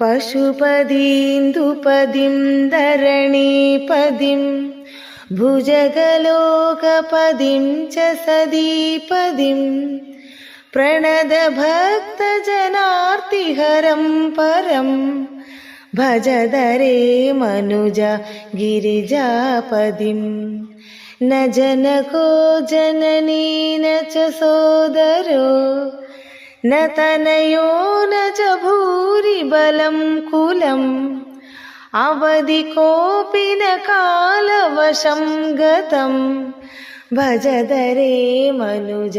पशुपदीन्दुपदिं धरणीपदिं भुजगलोकपदिं च सदीपदिं प्रणदभक्तजनार्तिहरं परं भजदरे मनुजा गिरिजापदिं न जनको जननी न च सोदरो न तनयो न च भू ബലം കുലം അവധി കോപിന കാലവശം ഗതം. ഭജതരേ മനുജ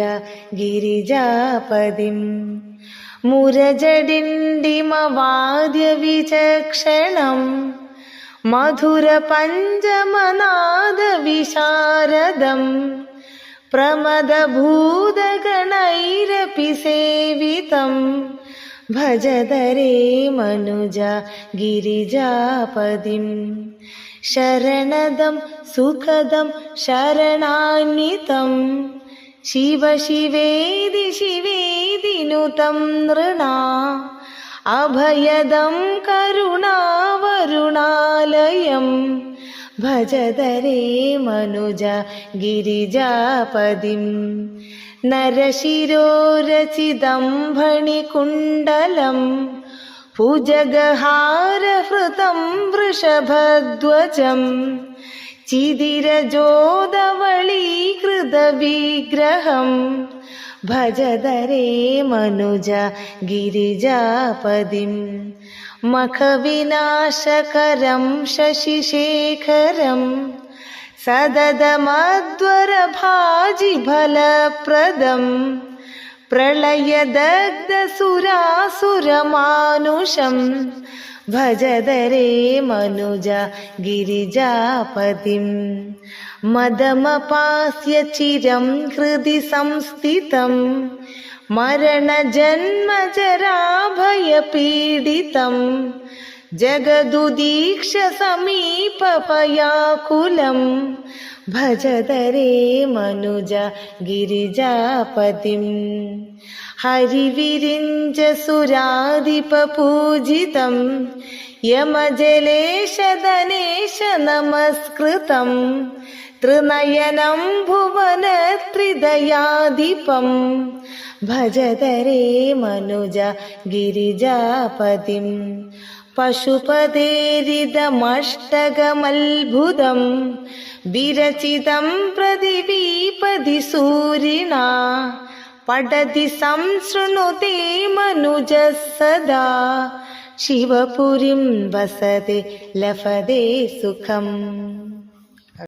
ഗിരിജാപതിം. മുരജഡിണ്ടിമവാദ്യ വിചക്ഷണം മധുര പഞ്ചമനാദ വിശാരദം. പ്രമദഭൂതഗണൈരപി സേവിതം. ഭജതരേ മനുജ ഗിരിജാപതിം ശരണദം സുഖദം ശരണാന്വിതം ശിവ ശിവേതി ശിവേദിനുതം നൃണ അഭയദം കരുണാവരുണാലയം ഭജതരേ മനുജ ഗിരിജാപതിം नरशिरोरचितं फणिकुण्डलम् भुजगहारहृतं वृषभध्वजम् चिदिरजोदवळीकृतविग्रहम् भजदरे मनुजा गिरिजापदिम् मखविनाशकरं शशिशेखरम् सददमध्वरभाजिफलप्रदम् प्रलयदग्धसुरासुरमानुषम् भजदरे मनुजा गिरिजापदिम् मदमपास्य चिरं हृदि संस्थितम् मरणजन्मजराभयपीडितम् जगदुदीक्ष भजदरे मनुज गिरिजापतिम्। हरिविरिंज यमजलेशदनेश यमजलेश धनेश नमस्कृतं त्रिनयनं भुवनत्रिदयाधिपं भजत रे गिरिजापतिम्। पशुपतेरिदमष्टगमल्भुतम् विरचितं प्रतिवीपदि सूरिणा पठति संशृणुते मनुजः सदा शिवपुरीं वसते लभते सुखम्